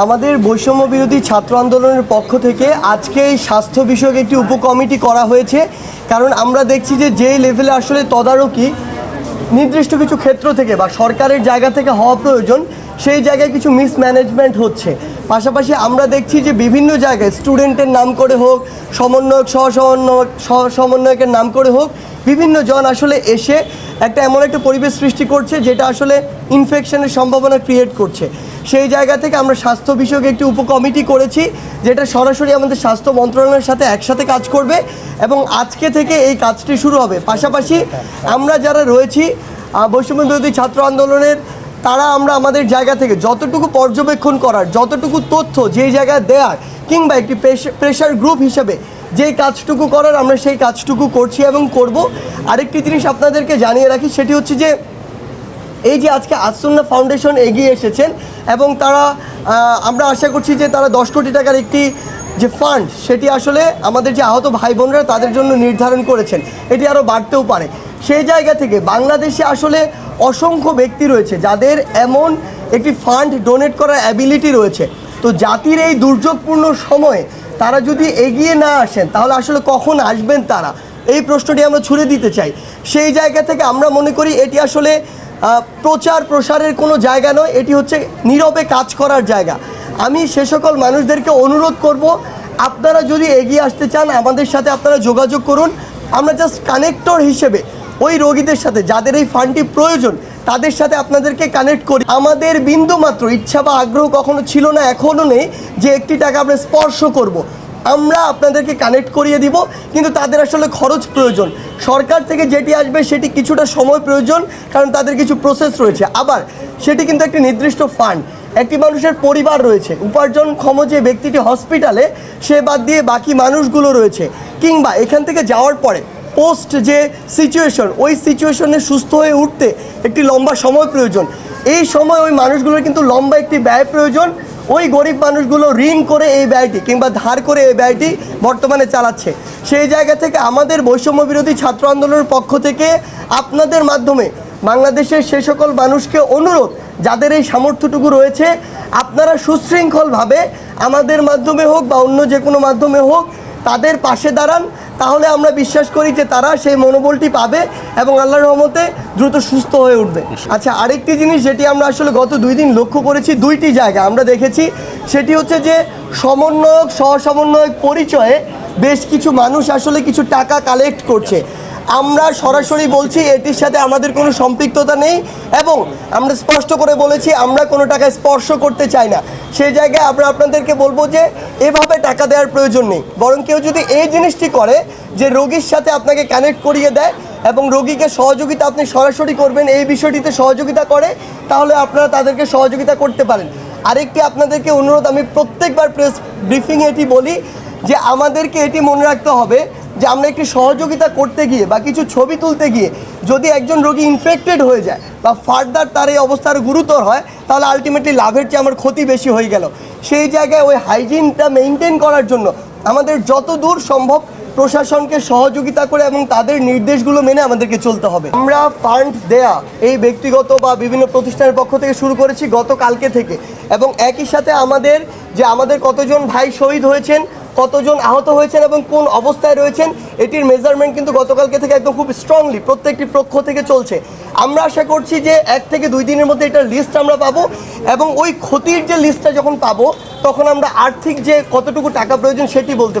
আমাদের বৈষম্য বিরোধী ছাত্র আন্দোলনের পক্ষ থেকে আজকে এই স্বাস্থ্য বিষয়ক একটি উপকমিটি করা হয়েছে। কারণ আমরা দেখছি যে যেই লেভেলে আসলে তদারকি নির্দিষ্ট কিছু ক্ষেত্র থেকে বা সরকারের জায়গা থেকে হওয়া প্রয়োজন, সেই জায়গায় কিছু মিসম্যানেজমেন্ট হচ্ছে। পাশাপাশি আমরা দেখছি যে বিভিন্ন জায়গায় স্টুডেন্টের নাম করে হোক, সমন্বয়ক সহ সমন্বয়ক সহ সমন্বয়কের নাম করে হোক, বিভিন্ন জন আসলে এসে একটা এমন একটা পরিবেশ সৃষ্টি করছে যেটা আসলে ইনফেকশনের সম্ভাবনা ক্রিয়েট করছে। সেই জায়গা থেকে আমরা স্বাস্থ্য বিষয়ক একটি উপকমিটি করেছি, যেটা সরাসরি আমাদের স্বাস্থ্য মন্ত্রণালয়ের সাথে একসাথে কাজ করবে এবং আজকে থেকে এই কাজটি শুরু হবে। পাশাপাশি আমরা যারা রয়েছি বৈষম্য ছাত্র আন্দোলনের তারা আমরা আমাদের জায়গা থেকে যতটুকু পর্যবেক্ষণ করার, যতটুকু তথ্য যেই জায়গায় দেওয়ার কিংবা একটি প্রেশার গ্রুপ হিসেবে যেই কাজটুকু করার আমরা সেই কাজটুকু করছি এবং করব। আরেকটি জিনিস আপনাদেরকে জানিয়ে রাখি, সেটি হচ্ছে যে এই যে আজকে আসুন্না ফাউন্ডেশন এগিয়ে এসেছেন এবং তারা আমরা আশা করছি যে তারা দশ কোটি টাকার একটি যে ফান্ড সেটি আসলে আমাদের যে আহত ভাই বোনরা তাদের জন্য নির্ধারণ করেছেন, এটি আরও বাড়তেও পারে। সেই জায়গা থেকে বাংলাদেশে আসলে অসংখ্য ব্যক্তি রয়েছে যাদের এমন একটি ফান্ড ডোনেট করার অ্যাবিলিটি রয়েছে। তো জাতির এই দুর্যোগপূর্ণ সময়ে তারা যদি এগিয়ে না আসেন, তাহলে আসলে কখন আসবেন তারা? এই প্রশ্নটি আমরা ছুড়ে দিতে চাই। সেই জায়গা থেকে আমরা মনে করি এটি আসলে প্রচার প্রসারের কোনো জায়গা নয়, এটি হচ্ছে নীরবে কাজ করার জায়গা। আমি সে সকল মানুষদেরকে অনুরোধ করব, আপনারা যদি এগিয়ে আসতে চান আমাদের সাথে আপনারা যোগাযোগ করুন। আমরা জাস্ট কানেক্টর হিসেবে ওই রোগীদের সাথে যাদের এই ফান্ডটি প্রয়োজন, তাদের সাথে আপনাদেরকে কানেক্ট করি। আমাদের বিন্দু মাত্র, ইচ্ছা বা আগ্রহ কখনো ছিল না, এখনও নেই যে একটি টাকা আমরা স্পর্শ করব। আমরা আপনাদেরকে কানেক্ট করিয়ে দিব, কিন্তু তাদের আসলে খরচ প্রয়োজন। সরকার থেকে যেটি আসবে, সেটি কিছুটা সময় প্রয়োজন, কারণ তাদের কিছু প্রসেস রয়েছে। আবার, সেটি কিন্তু একটি নির্দিষ্ট ফান্ড একটি মানুষের পরিবার রয়েছে। উপার্জনক্ষম যে ব্যক্তিটি হসপিটালে সে বাদ দিয়ে বাকি মানুষগুলো রয়েছে। কিংবা এখান থেকে যাওয়ার পরে পোস্ট যে সিচুয়েশন ওই সিচুয়েশনে সুস্থ হয়ে উঠতে একটি লম্বা সময় প্রয়োজন। এই সময় ওই মানুষগুলোর কিন্তু লম্বা একটি ব্যয় প্রয়োজন। ওই গরিব মানুষগুলো ঋণ করে এই ব্যয়টি কিংবা ধার করে এই ব্যয়টি বর্তমানে চালাচ্ছে। সেই জায়গা থেকে আমাদের বৈষম্য বিরোধী ছাত্র আন্দোলনের পক্ষ থেকে আপনাদের মাধ্যমে বাংলাদেশের সে সকল মানুষকে অনুরোধ, যাদের এই সামর্থ্যটুকু রয়েছে, আপনারা সুশৃঙ্খলভাবে আমাদের মাধ্যমে হোক বা অন্য যে কোনো মাধ্যমে হোক, তাদের পাশে দাঁড়ান। তাহলে আমরা বিশ্বাস করি যে তারা সেই মনোবলটি পাবে এবং আল্লাহর রহমতে দ্রুত সুস্থ হয়ে উঠবে। আচ্ছা আরেকটি জিনিস যেটি আমরা আসলে গত দুই দিন লক্ষ্য করেছি, দুইটি জায়গা আমরা দেখেছি। সেটি হচ্ছে যে সমন্বয়ক সহ সমন্বয়ক পরিচয়ে বেশ কিছু মানুষ আসলে কিছু টাকা কালেক্ট করছে। আমরা সরাসরি বলছি এটির সাথে আমাদের কোনো সম্পৃক্ততা নেই এবং আমরা স্পষ্ট করে বলেছি আমরা কোনো টাকা স্পর্শ করতে চাই না। সেই জায়গায় আমরা আপনাদেরকে বলব যে এভাবে টাকা দেওয়ার প্রয়োজন নেই। বরং কেউ যদি এই জিনিসটি করে যে রোগীর সাথে আপনাকে কানেক্ট করিয়ে দেয় এবং রোগীকে সহযোগিতা আপনি সরাসরি করবেন, এই বিষয়টিতে সহযোগিতা করে, তাহলে আপনারা তাদেরকে সহযোগিতা করতে পারেন। আরেকটি আপনাদেরকে অনুরোধ, আমি প্রত্যেকবার প্রেস ব্রিফিংয়ে এটি বলি যে আমাদেরকে এটি মনে রাখতে হবে যে আমরা একটি সহযোগিতা করতে গিয়ে বা কিছু ছবি তুলতে গিয়ে যদি একজন রোগী ইনফেক্টেড হয়ে যায় বা ফার্দার তার এই অবস্থার গুরুতর হয়, তাহলে আলটিমেটলি লাভের চেয়ে আমার ক্ষতি বেশি হয়ে গেল। সেই জায়গায় ওই হাইজিনটা মেনটেন করার জন্য আমাদের যত দূর সম্ভব প্রশাসনকে সহযোগিতা করে এবং তাদের নির্দেশগুলো মেনে আমাদেরকে চলতে হবে। আমরা ফান্ড দেয়া এই ব্যক্তিগত বা বিভিন্ন প্রতিষ্ঠানের পক্ষ থেকে শুরু করেছি গতকালকে থেকে এবং একই সাথে আমাদের যে আমাদের কতজন ভাই শহীদ হয়েছেন কতজন আহত হয়েছেন এবং কোন অবস্থায় রয়েছেন, এটির মেজারমেন্ট কিন্তু গতকালকে থেকে একদম খুব স্ট্রংলি প্রত্যেকটি পক্ষ থেকে চলছে। আমরা আশা করছি যে এক থেকে দুই দিনের মধ্যে এটার লিস্ট আমরা পাবো এবং ওই ক্ষতির যে লিস্টটা যখন পাবো, তখন আমরা আর্থিক যে কতটুকু টাকা প্রয়োজন সেটি বলতে পারব।